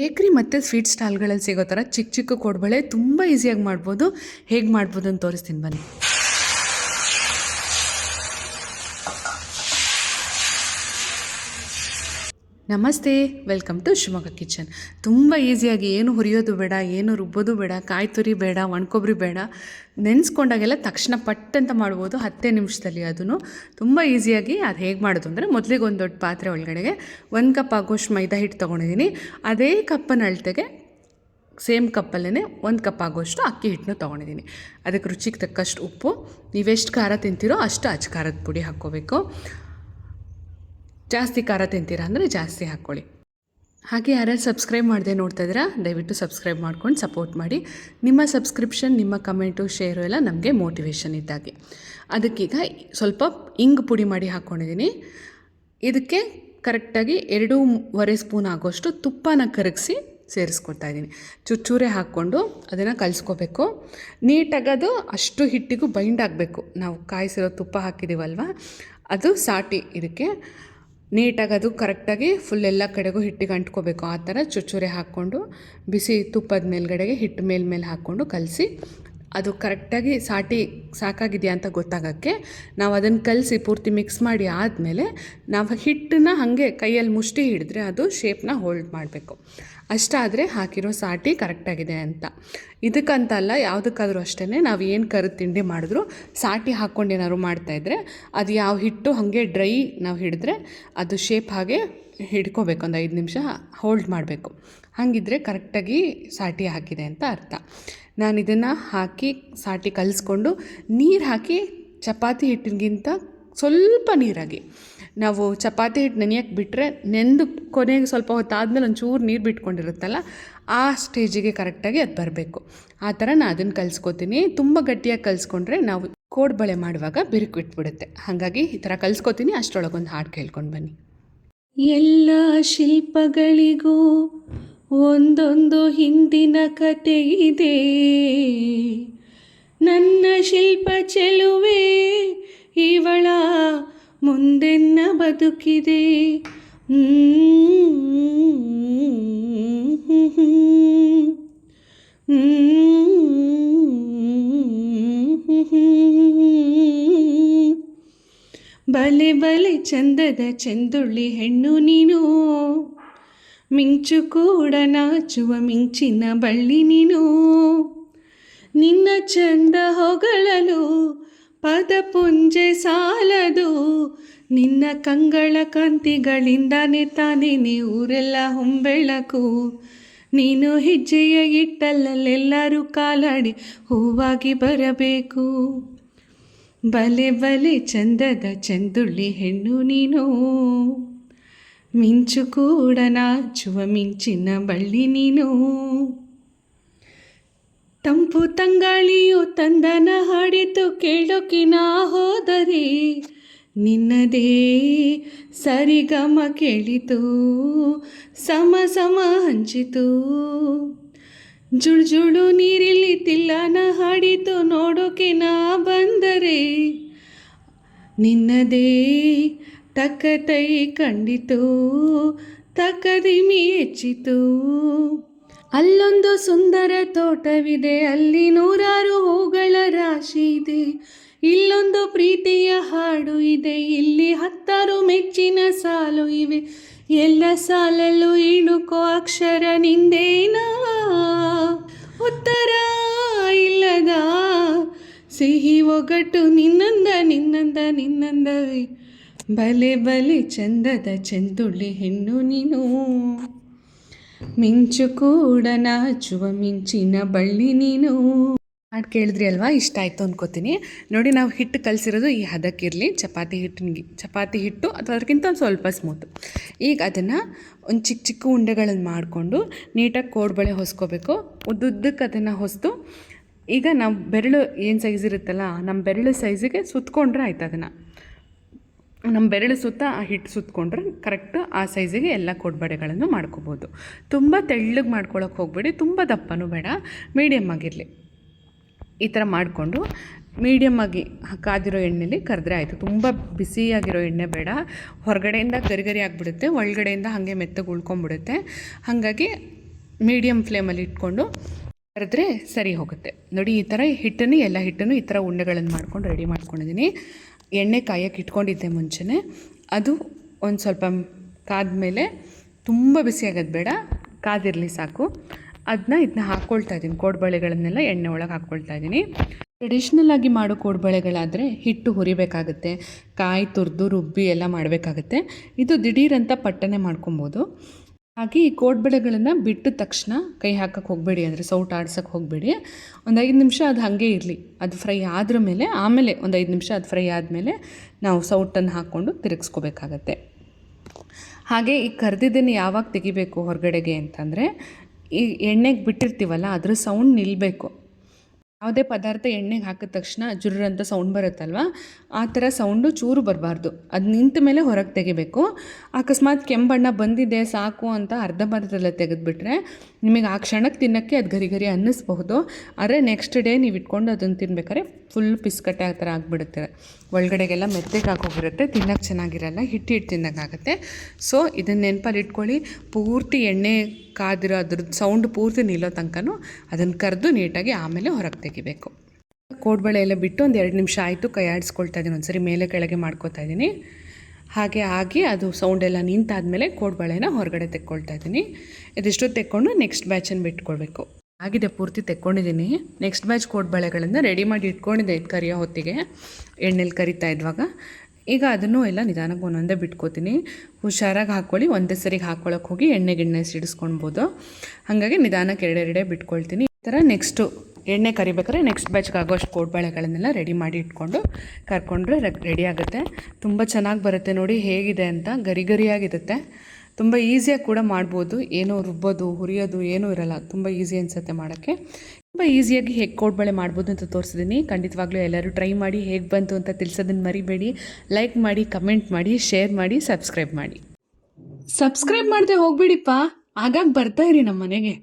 ಬೇಕ್ರಿ ಮತ್ತು ಸ್ವೀಟ್ ಸ್ಟಾಲ್ಗಳಲ್ಲಿ ಸಿಗೋ ಥರ ಚಿಕ್ಕ ಚಿಕ್ಕ ಕೊಡಬಳೆ ತುಂಬ ಈಸಿಯಾಗಿ ಮಾಡ್ಬೋದು. ಹೇಗೆ ಮಾಡ್ಬೋದು ಅಂತ ತೋರಿಸ್ತೀನಿ ಬನ್ನಿ. ನಮಸ್ತೆ ವೆಲ್ಕಮ್ ಟು ಶಿವಮೊಗ್ಗ ಕಿಚನ್ ತುಂಬ ಈಸಿಯಾಗಿ ಏನು ಹುರಿಯೋದು ಬೇಡ, ಏನು ರುಬ್ಬೋದು ಬೇಡ, ಕಾಯಿ ತುರಿ ಬೇಡ, ಒಣಕೊಬ್ರಿ ಬೇಡ. ನೆನೆಸ್ಕೊಂಡಾಗೆಲ್ಲ ತಕ್ಷಣ ಪಟ್ ಅಂತ ಮಾಡ್ಬೋದು ಹತ್ತೇ ನಿಮಿಷದಲ್ಲಿ ಅದನ್ನು. ತುಂಬ ಈಸಿಯಾಗಿ ಅದು ಹೇಗೆ ಮಾಡೋದು ಅಂದರೆ ಮೊದಲಿಗೆ ಒಂದು ದೊಡ್ಡ ಪಾತ್ರೆ ಒಳಗಡೆಗೆ ಒಂದು ಕಪ್ ಆಗೋಷ್ಟು ಮೈದಾ ಹಿಟ್ಟು ತೊಗೊಂಡಿದ್ದೀನಿ ಅದೇ ಕಪ್ಪನ ಅಳತೆಗೆ ಸೇಮ್ ಕಪ್ಪಲ್ಲೇ ಒಂದು ಕಪ್ ಆಗೋಷ್ಟು ಅಕ್ಕಿ ಹಿಟ್ಟನ್ನು ತೊಗೊಂಡಿದ್ದೀನಿ ಅದಕ್ಕೆ ರುಚಿಗೆ ತಕ್ಕಷ್ಟು ಉಪ್ಪು. ನೀವೆಷ್ಟು ಖಾರ ತಿಂತೀರೋ ಅಷ್ಟು ಅಚ್ಚ ಖಾರದ ಪುಡಿ ಹಾಕ್ಕೋಬೇಕು. ಜಾಸ್ತಿ ಖಾರ ತಿಂತೀರಾ ಅಂದರೆ ಜಾಸ್ತಿ ಹಾಕ್ಕೊಳ್ಳಿ. ಹಾಗೆ ಯಾರ್ಯಾರು ಸಬ್ಸ್ಕ್ರೈಬ್ ಮಾಡದೆ ನೋಡ್ತಾ ಇದ್ದೀರಾ, ದಯವಿಟ್ಟು ಸಬ್ಸ್ಕ್ರೈಬ್ ಮಾಡ್ಕೊಂಡು ಸಪೋರ್ಟ್ ಮಾಡಿ. ನಿಮ್ಮ ಸಬ್ಸ್ಕ್ರಿಪ್ಷನ್ ನಿಮ್ಮ ಕಮೆಂಟು ಶೇರು ಎಲ್ಲ ನಮಗೆ ಮೋಟಿವೇಶನ್ ಇದ್ದಾಗೆ. ಅದಕ್ಕೀಗ ಸ್ವಲ್ಪ ಇಂಗ್ ಪುಡಿ ಮಾಡಿ ಹಾಕ್ಕೊಂಡಿದ್ದೀನಿ. ಇದಕ್ಕೆ ಕರೆಕ್ಟಾಗಿ ಎರಡೂವರೆ ಸ್ಪೂನ್ ಆಗೋಷ್ಟು ತುಪ್ಪನ ಕರಗಿಸಿ ಸೇರಿಸ್ಕೊಳ್ತಾ ಇದ್ದೀನಿ. ಚುಚ್ಚೂರೆ ಹಾಕ್ಕೊಂಡು ಅದನ್ನು ಕಲಿಸ್ಕೋಬೇಕು. ನೀಟಾಗಿ ಅದು ಅಷ್ಟು ಹಿಟ್ಟಿಗೂ ಬೈಂಡ್ ಆಗಬೇಕು. ನಾವು ಕಾಯಿಸಿರೋ ತುಪ್ಪ ಹಾಕಿದ್ದೀವಲ್ವ ಅದು ಸಾಟಿ ಇದಕ್ಕೆ. ನೀಟಾಗಿ ಅದು ಕರೆಕ್ಟಾಗಿ ಫುಲ್ ಎಲ್ಲ ಕಡೆಗೂ ಹಿಟ್ಟಿಗೆ ಅಂಟ್ಕೋಬೇಕು. ಆ ಥರ ಚುಚ್ಚುರೆ ಹಾಕ್ಕೊಂಡು, ಬಿಸಿ ತುಪ್ಪದ ಮೇಲ್ಗಡೆಗೆ ಹಿಟ್ಟು ಮೇಲ್ಮೇಲೆ ಹಾಕ್ಕೊಂಡು ಕಲಸಿ ಅದು ಕರೆಕ್ಟಾಗಿ ಸಾಟಿ ಸಾಕಾಗಿದೆಯಾ ಅಂತ ಗೊತ್ತಾಗೋಕ್ಕೆ ನಾವು ಅದನ್ನು ಕಲಸಿ ಪೂರ್ತಿ ಮಿಕ್ಸ್ ಮಾಡಿ ಆದಮೇಲೆ ನಾವು ಹಿಟ್ಟನ್ನ ಹಾಗೆ ಕೈಯಲ್ಲಿ ಮುಷ್ಟಿ ಹಿಡಿದ್ರೆ ಅದು ಶೇಪ್ನ ಹೋಲ್ಡ್ ಮಾಡಬೇಕು. ಅಷ್ಟಾದರೆ ಹಾಕಿರೋ ಸಾಟಿ ಕರೆಕ್ಟಾಗಿದೆ ಅಂತ. ಇದಕ್ಕಂತ ಅಲ್ಲ ಯಾವುದಕ್ಕಾದರೂ ಅಷ್ಟೇ ನಾವು ಏನು ಕರು ತಿಂಡಿ ಮಾಡಿದ್ರು ಸಾಟಿ ಹಾಕ್ಕೊಂಡು ಏನಾದ್ರು ಮಾಡ್ತಾಯಿದ್ರೆ ಅದು ಯಾವ ಹಿಟ್ಟು ಹಾಗೆ ಡ್ರೈ ನಾವು ಹಿಡಿದ್ರೆ ಅದು ಶೇಪ್ ಹಾಗೆ ಹಿಡ್ಕೋಬೇಕು, ಒಂದು ಐದು ನಿಮಿಷ ಹೋಲ್ಡ್ ಮಾಡಬೇಕು. ಹಾಗಿದ್ರೆ ಕರೆಕ್ಟಾಗಿ ಸಾಟಿ ಹಾಕಿದೆ ಅಂತ ಅರ್ಥ. ನಾನು ಇದನ್ನು ಹಾಕಿ ಸಾಟಿ ಕಲಿಸ್ಕೊಂಡು ನೀರು ಹಾಕಿ ಚಪಾತಿ ಹಿಟ್ಟಿಗಿಂತ ಸ್ವಲ್ಪ ನೀರಾಗಿ. ನಾವು ಚಪಾತಿ ಹಿಟ್ಟು ನೆನೆಯಕ್ಕೆ ಬಿಟ್ಟರೆ ನೆಂದು ಕೊನೆಗೆ ಸ್ವಲ್ಪ ಹೊತ್ತಾದ್ಮೇಲೆ ಒಂಚೂರು ನೀರು ಬಿಟ್ಕೊಂಡಿರುತ್ತಲ್ಲ, ಆ ಸ್ಟೇಜಿಗೆ ಕರೆಕ್ಟಾಗಿ ಅದು ಬರಬೇಕು. ಆ ಥರ ನಾನು ಅದನ್ನು ಕಲಿಸ್ಕೋತೀನಿ. ತುಂಬ ಗಟ್ಟಿಯಾಗಿ ಕಲಿಸ್ಕೊಂಡ್ರೆ ನಾವು ಕೋಡ್ಬಳೆ ಮಾಡುವಾಗ ಬಿರುಕು ಬಿಟ್ಬಿಡುತ್ತೆ. ಹಾಗಾಗಿ ಈ ಥರ ಕಲಿಸ್ಕೋತೀನಿ. ಅಷ್ಟರೊಳಗೊಂದು ಹಾಡು ಕೇಳ್ಕೊಂಡು ಬನ್ನಿ. ಎಲ್ಲ ಶಿಲ್ಪಗಳಿಗೂ ಒಂದೊಂದು ಹಿಂದಿನ ಕತೆ ಇದೆ. ನನ್ನ ಶಿಲ್ಪ ಚೆಲುವೆ ಇವಳ ಮುಂದೆನ್ನ ಬದುಕಿದೆ. ಬಲೆ ಬಲೆ ಚಂದದ ಚೆಂದುಳ್ಳಿ ಹೆಣ್ಣು ನೀನು. ಮಿಂಚು ಕೂಡ ನಾಚುವ ಮಿಂಚಿನ ಬಳ್ಳಿ ನೀನು. ನಿನ್ನ ಚಂದ ಹೊಗಳಲು ಪದಪುಂಜೆ ಸಾಲದು. ನಿನ್ನ ಕಂಗಳ ಕಾಂತಿಗಳಿಂದಾನೆ ತಾನೇನೆ ಊರೆಲ್ಲ ಹೊಂಬೆಳಕು. ನೀನು ಹೆಜ್ಜೆಯ ಇಟ್ಟಲ್ಲಲ್ಲೆಲ್ಲರೂ ಕಾಲಾಡಿ ಹೂವಾಗಿ ಬರಬೇಕು. ಬಲೆ ಬಲೆ ಚಂದದ ಚಂದುಳ್ಳಿ ಹೆಣ್ಣು ನೀನು. ಮಿಂಚು ಕೂಡ ನಾಚುವ ಮಿಂಚಿನ ಬಳ್ಳಿ ನೀನು ತಂಪು ತಂಗಾಳಿಯು ತಂದನ ಹಾಡಿತು ಕೇಳೋಕಿನ ಹೋದರೆ ನಿನ್ನದೇ ಸರಿಗಮ ಕೇಳಿತು ಸಮ ಸಮ ಹಂಚಿತು ಜುಳು ಜುಳು ನೀರಿಲ್ಲಿ ತಿಲ್ಲನ ಹಾಡಿತು ನೋಡೋಕೆ ನಾ ಬಂದರೆ ನಿನ್ನದೇ ತಕ್ಕತೈ ಕಂಡಿತು ತಕದಿಮಿ ಹೆಚ್ಚಿತು ಅಲ್ಲೊಂದು ಸುಂದರ ತೋಟವಿದೆ, ಅಲ್ಲಿ ನೂರಾರು ಹೂಗಳ ರಾಶಿ ಇದೆ. ಇಲ್ಲೊಂದು ಪ್ರೀತಿಯ ಹಾಡು ಇದೆ, ಇಲ್ಲಿ ಹತ್ತಾರು ಮೆಚ್ಚಿನ ಸಾಲು ಇವೆ. ಎಲ್ಲ ಸಾಲಲ್ಲೂ ಇಣುಕೋ ಅಕ್ಷರ ನಿಂದೇನಾ? ಉತ್ತರ ಇಲ್ಲದ, ಸಿಹಿ ಒಗಟು ನಿನ್ನಂದ ನಿನ್ನಂದ, ನಿನ್ನಂದವೇ. ಬಲೆ ಬಲೆ ಚಂದದ ಚೆಂದುಳ್ಳಿ ಹೆಣ್ಣು ನೀನು. ಮಿಂಚು ಕೂಡ ನಾಚುವ ಮಿಂಚಿನ ಬಳ್ಳಿ ನೀನು. ಹಾಡು ಕೇಳಿದ್ರಿ ಅಲ್ವಾ? ಇಷ್ಟ ಆಯಿತು ಅನ್ಕೋತೀನಿ. ನೋಡಿ, ನಾವು ಹಿಟ್ಟು ಕಲಸಿರೋದು ಈ ಹದಕ್ಕಿರಲಿ. ಚಪಾತಿ ಹಿಟ್ಟಿನಿಗೆ, ಚಪಾತಿ ಹಿಟ್ಟು ಅಥವಾ ಅದಕ್ಕಿಂತ ಒಂದು ಸ್ವಲ್ಪ ಸ್ಮೂತ್ ಈಗ ಅದನ್ನು ಒಂದು ಚಿಕ್ಕ ಚಿಕ್ಕ ಉಂಡೆಗಳನ್ನು ಮಾಡಿಕೊಂಡು ನೀಟಾಗಿ ಕೋಡ್ಬಳೆ ಹೊಸ್ಕೋಬೇಕು. ಉದ್ದುದ್ದಕ್ಕೆ ಅದನ್ನು ಹೊಸ್ತು ಈಗ ನಾವು ಬೆರಳು ಏನು ಸೈಜ್ ಇರುತ್ತಲ್ಲ ನಮ್ಮ ಬೆರಳು ಸೈಜಿಗೆ ಸುತ್ಕೊಂಡ್ರೆ ಆಯ್ತು ಅದನ್ನು. ನಮ್ಮ ಬೆರಳು ಸುತ್ತ ಆ ಹಿಟ್ಟು ಸುತ್ತಕೊಂಡ್ರೆ ಕರೆಕ್ಟ್ ಆ ಸೈಜಿಗೆ ಎಲ್ಲ ಕೊಡ್ಬಡೆಗಳನ್ನು ಮಾಡ್ಕೋಬೋದು. ತುಂಬ ತೆಳ್ಳಗೆ ಮಾಡ್ಕೊಳಕ್ಕೆ ಹೋಗಬೇಡಿ, ತುಂಬ ದಪ್ಪನೂ ಬೇಡ ಮೀಡಿಯಮ್ ಆಗಿರಲಿ. ಈ ಥರ ಮಾಡಿಕೊಂಡು ಮೀಡಿಯಮ್ಮಾಗಿ ಕಾದಿರೋ ಎಣ್ಣೆಲಿ ಕರೆದ್ರೆ ಆಯಿತು. ತುಂಬ ಬಿಸಿಯಾಗಿರೋ ಎಣ್ಣೆ ಬೇಡ. ಹೊರಗಡೆಯಿಂದ ಗರಿ ಗರಿ ಆಗಿಬಿಡುತ್ತೆ, ಒಳಗಡೆಯಿಂದ ಹಾಗೆ ಮೆತ್ತಗೆ ಉಳ್ಕೊಂಬಿಡುತ್ತೆ ಹಾಗಾಗಿ ಮೀಡಿಯಮ್ ಫ್ಲೇಮಲ್ಲಿ ಇಟ್ಕೊಂಡು ಕರೆದ್ರೆ ಸರಿ ಹೋಗುತ್ತೆ. ನೋಡಿ, ಈ ಥರ ಹಿಟ್ಟನ್ನು, ಎಲ್ಲ ಹಿಟ್ಟನ್ನು ಈ ಥರ ಉಂಡೆಗಳನ್ನು ಮಾಡ್ಕೊಂಡು ರೆಡಿ ಮಾಡ್ಕೊಂಡಿದ್ದೀನಿ. ಎಣ್ಣೆ ಕಾಯಕ್ಕೆ ಇಟ್ಕೊಂಡಿದ್ದೆ ಮುಂಚೆನೆ. ಅದು ಒಂದು ಸ್ವಲ್ಪ ಕಾದ್ಮೇಲೆ ತುಂಬ ಬಿಸಿ ಆಗೋದು ಬೇಡ, ಕಾದಿರಲಿ ಸಾಕು. ಅದನ್ನ ಇದನ್ನ ಹಾಕ್ಕೊಳ್ತಾ ಇದ್ದೀನಿ, ಕೋಡ್ಬಳೆಗಳನ್ನೆಲ್ಲ ಎಣ್ಣೆ ಒಳಗೆ ಹಾಕ್ಕೊಳ್ತಾ ಇದ್ದೀನಿ. ಟ್ರೆಡಿಷ್ನಲ್ ಆಗಿ ಮಾಡೋ ಕೋಡ್ಬಳೆಗಳಾದರೆ ಹಿಟ್ಟು ಹುರಿಬೇಕಾಗುತ್ತೆ, ಕಾಯಿ ತುರಿದು ರುಬ್ಬಿ ಎಲ್ಲ ಮಾಡಬೇಕಾಗುತ್ತೆ. ಇದು ದಿಢೀರಂತ ಪಟ್ಟನೆ ಮಾಡ್ಕೊಬೋದು. ಹಾಗೆ ಈ ಕೋಡ್ಬಳೆಗಳನ್ನು ಬಿಟ್ಟ ತಕ್ಷಣ ಕೈ ಹಾಕಕ್ಕೆ ಹೋಗಬೇಡಿ, ಅಂದರೆ ಸೌಟ್ ಆಡ್ಸೋಕ್ಕೆ ಹೋಗಬೇಡಿ. ಒಂದು ಐದು ನಿಮಿಷ ಅದು ಹಾಗೆ ಇರಲಿ. ಅದು ಫ್ರೈ ಆದ್ರ ಮೇಲೆ, ಆಮೇಲೆ ಒಂದು ಐದು ನಿಮಿಷ ಅದು ಫ್ರೈ ಆದಮೇಲೆ ನಾವು ಸೌಟನ್ನು ಹಾಕ್ಕೊಂಡು ತಿರುಗಿಸ್ಕೋಬೇಕಾಗತ್ತೆ. ಹಾಗೆ ಈ ಕರೆದಿದ್ದನ್ನು ಯಾವಾಗ ತೆಗಿಬೇಕು ಹೊರಗಡೆಗೆ ಅಂತಂದರೆ, ಈ ಎಣ್ಣೆಗೆ ಬಿಟ್ಟಿರ್ತೀವಲ್ಲ, ಅದರ ಸೌಂಡ್ ನಿಲ್ಲಬೇಕು ಯಾವುದೇ ಪದಾರ್ಥ ಎಣ್ಣೆಗೆ ಹಾಕಿದ ತಕ್ಷಣ ಜುರ್ರ್ ಅಂತ ಸೌಂಡ್ ಬರುತ್ತಲ್ವ? ಆ ಥರ ಸೌಂಡು ಚೂರು ಬರಬಾರ್ದು. ಅದು ನಿಂತ ಮೇಲೆ ಹೊರಗೆ ತೆಗಿಬೇಕು. ಅಕಸ್ಮಾತ್ ಕೆಂಬಣ್ಣ ಬಂದಿದೆ ಸಾಕು ಅಂತ ಅರ್ಧ ಅರ್ಧಂಬರ್ಧದಲ್ಲೇ ತೆಗೆದುಬಿಟ್ರೆ ನಿಮಗೆ ಆ ಕ್ಷಣಕ್ಕೆ ತಿನ್ನೋಕ್ಕೆ ಅದು ಗರಿ ಗರಿ ಅನ್ನಿಸ್ಬಹುದು. ಆದರೆ ನೆಕ್ಸ್ಟ್ ಡೇ ನೀವು ಇಟ್ಕೊಂಡು ಅದನ್ನು ತಿನ್ಬೇಕಾದ್ರೆ ಫುಲ್ ಪಿಸ್ಕಟ್ಟೆ ಆ ಥರ ಆಗಿಬಿಡುತ್ತೆ. ಒಳಗಡೆಗೆಲ್ಲ ಮೆತ್ತಗೆ ಹಾಕೋಗಿರುತ್ತೆ ತಿನ್ನೋಕ್ಕೆ ಚೆನ್ನಾಗಿರಲ್ಲ, ಹಿಟ್ಟು ಹಿಟ್ಟು ತಿನ್ನೋಕ್ಕಾಗತ್ತೆ. ಸೊ ಇದನ್ನು ನೆನಪಲ್ಲಿ ಇಟ್ಕೊಳ್ಳಿ. ಪೂರ್ತಿ ಎಣ್ಣೆ ಕಾದಿರೋ ಅದ್ರದ್ದು ಸೌಂಡ್ ಪೂರ್ತಿ ನಿಲ್ಲೋ ತನಕನೂ ಅದನ್ನು ಕರೆದು ನೀಟಾಗಿ ಆಮೇಲೆ ಹೊರಗೆ ತೆಗಿಬೇಕು. ಕೋಡ್ಬಳೆ ಎಲ್ಲ ಬಿಟ್ಟು ಒಂದು ಎರಡು ನಿಮಿಷ ಆಯಿತು, ಕೈ ಆಡಿಸ್ಕೊಳ್ತಾ ಇದ್ದೀನಿ ಒಂದ್ಸರಿ, ಮೇಲೆ ಕೆಳಗೆ ಮಾಡ್ಕೊತಾ ಇದ್ದೀನಿ ಹಾಗೆ ಆಗಿ ಅದು ಸೌಂಡ್ ಎಲ್ಲ ನಿಂತಾದ್ಮೇಲೆ ಕೋಡ್ಬಳೆನ ಹೊರಗಡೆ ತೆಕ್ಕೊಳ್ತಾ ಇದ್ದೀನಿ. ಇದಿಷ್ಟು ತೆಕ್ಕೊಂಡು ನೆಕ್ಸ್ಟ್ ಬ್ಯಾಚನ್ನು ಬಿಟ್ಕೊಳ್ಬೇಕು. ಆಗಿದೆ, ಪೂರ್ತಿ ತೆಕ್ಕೊಂಡಿದ್ದೀನಿ. ನೆಕ್ಸ್ಟ್ ಬ್ಯಾಚ್ ಕೋಡ್ಬಳೆಗಳನ್ನು ರೆಡಿ ಮಾಡಿ ಇಟ್ಕೊಂಡಿದ್ದೆ ಇದು ಕರಿಯೋ ಹೊತ್ತಿಗೆ. ಎಣ್ಣೆಲಿ ಕರಿತಾ ಇದ್ವಾಗ. ಈಗ ಅದನ್ನು ಎಲ್ಲ ನಿಧಾನಕ್ಕೆ ಒಂದೊಂದೇ ಬಿಟ್ಕೋತೀನಿ. ಹುಷಾರಾಗಿ ಹಾಕ್ಕೊಳ್ಳಿ, ಒಂದೇ ಸರಿಗೆ ಹಾಕ್ಕೊಳ್ಳೋಕೆ ಹೋಗಿ ಎಣ್ಣೆ ಗಿಣ್ಣೆ ಸಿಡಿಸ್ಕೊಳ್ಬೋದು. ಹಾಗಾಗಿ ನಿಧಾನಕ್ಕೆ ಎರಡೆರಡೇ ಬಿಟ್ಕೊಳ್ತೀನಿ. ಈ ಥರ ನೆಕ್ಸ್ಟು ಎಣ್ಣೆ ಕರಿಬೇಕಾದ್ರೆ ನೆಕ್ಸ್ಟ್ ಬ್ಯಾಚ್ಗೆ ಆಗೋಷ್ಟು ಕೋಡ್ಬಳೆಗಳನ್ನೆಲ್ಲ ರೆಡಿ ಮಾಡಿ ಇಟ್ಕೊಂಡು ಕರ್ಕೊಂಡ್ರೆ ರೆಡಿ ಆಗುತ್ತೆ. ತುಂಬ ಚೆನ್ನಾಗಿ ಬರುತ್ತೆ ನೋಡಿ ಹೇಗಿದೆ ಅಂತ ಗರಿ ಗರಿಯಾಗಿರುತ್ತೆ. ತುಂಬ ಈಸಿಯಾಗಿ ಕೂಡ ಮಾಡ್ಬೋದು. ಏನೋ ರುಬ್ಬೋದು, ಹುರಿಯೋದು ಏನೂ ಇರಲ್ಲ. ತುಂಬ ಈಸಿ ಅನಿಸುತ್ತೆ ಮಾಡೋಕ್ಕೆ. ತುಂಬ ಈಸಿಯಾಗಿ ಹೇಗೆ ಕೋಡ್ಬಳೆ ಮಾಡ್ಬೋದು ಅಂತ ತೋರಿಸಿದ್ದೀನಿ ಖಂಡಿತವಾಗ್ಲೂ ಎಲ್ಲರೂ ಟ್ರೈ ಮಾಡಿ ಹೇಗೆ ಬಂತು ಅಂತ ತಿಳಿಸೋದನ್ನು ಮರಿಬೇಡಿ. ಲೈಕ್ ಮಾಡಿ ಕಮೆಂಟ್ ಮಾಡಿ ಶೇರ್ ಮಾಡಿ ಸಬ್ಸ್ಕ್ರೈಬ್ ಮಾಡಿ. ಸಬ್ಸ್ಕ್ರೈಬ್ ಮಾಡದೆ ಹೋಗ್ಬಿಡಿಪ್ಪ. ಆಗಾಗ ಬರ್ತಾ ಇರಿ ನಮ್ಮ ಮನೆಗೆ.